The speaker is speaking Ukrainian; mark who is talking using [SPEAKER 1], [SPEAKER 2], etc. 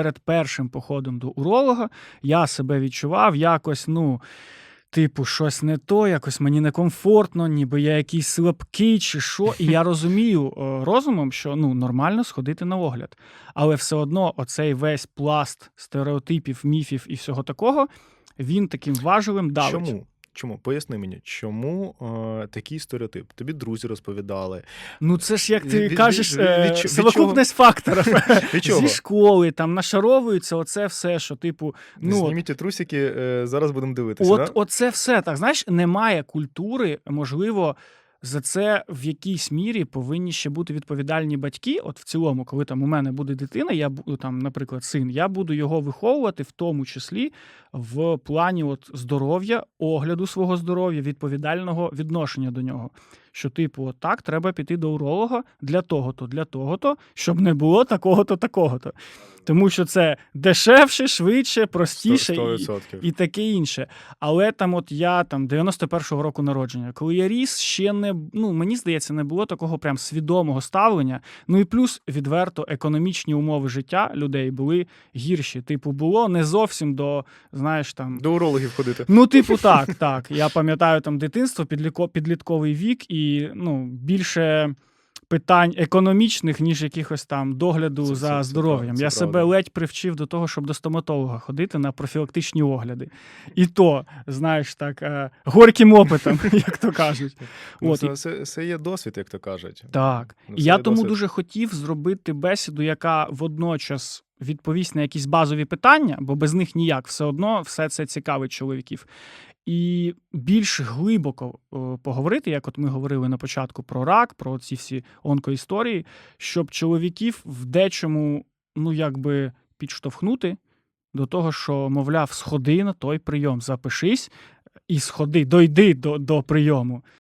[SPEAKER 1] Перед першим походом до уролога я себе відчував якось, ну, типу, щось не то, якось мені некомфортно, ніби я якийсь слабкий чи що. І я розумію е, розумом, що ну, нормально сходити на огляд. Але все одно оцей весь пласт стереотипів, міфів і всього такого, він таким важелем давить.
[SPEAKER 2] Чому? Чому? Поясни мені, чому е, такий стереотип? Тобі друзі розповідали.
[SPEAKER 1] Ну, це ж як ти
[SPEAKER 2] Від-
[SPEAKER 1] кажеш,
[SPEAKER 2] від-
[SPEAKER 1] е,
[SPEAKER 2] від від
[SPEAKER 1] совокупність факторів.
[SPEAKER 2] Від чого?
[SPEAKER 1] Зі школи там нашаровуються оце все, що, типу, ну,
[SPEAKER 2] Зніміть трусики, е, зараз будемо дивитися.
[SPEAKER 1] От,
[SPEAKER 2] да?
[SPEAKER 1] оце все так. Знаєш, немає культури, можливо. За це в якійсь мірі повинні ще бути відповідальні батьки. От в цілому, коли там у мене буде дитина, я буду там, наприклад, син, я буду його виховувати, в тому числі в плані от здоров'я, огляду свого здоров'я, відповідального відношення до нього. Що, типу, так, треба піти до уролога для того-то, для того-то, щоб не було такого-то, такого-то. Тому що це дешевше, швидше, простіше. І-
[SPEAKER 2] 100%.
[SPEAKER 1] і таке інше. Але там, от я там 91-го року народження, коли я ріс, ще не ну мені здається, не було такого прям свідомого ставлення. Ну і плюс відверто економічні умови життя людей були гірші. Типу, було не зовсім до знаєш там.
[SPEAKER 2] До урологів ходити.
[SPEAKER 1] Ну, типу, так, так. Я пам'ятаю там дитинство, підліко- підлітковий вік, і ну більше. Питань економічних, ніж якихось там догляду
[SPEAKER 2] Це-
[SPEAKER 1] за здоров'ям. Я себе
[SPEAKER 2] правда.
[SPEAKER 1] ледь привчив до того, щоб до стоматолога ходити на профілактичні огляди. І то, знаєш, так, е, горьким опитом, як то кажуть.
[SPEAKER 2] Ну,
[SPEAKER 1] От,
[SPEAKER 2] це, це, це є досвід, як то кажуть.
[SPEAKER 1] так.
[SPEAKER 2] Ну,
[SPEAKER 1] І я тому
[SPEAKER 2] досвід.
[SPEAKER 1] дуже хотів зробити бесіду, яка водночас відповість на якісь базові питання, бо без них ніяк все одно все це цікавить чоловіків. І більш глибоко е, поговорити, як от ми говорили на початку про рак, про ці всі онкоісторії, щоб чоловіків в дечому, ну якби підштовхнути до того, що, мовляв, сходи на той прийом, запишись і сходи, дойди до, до прийому.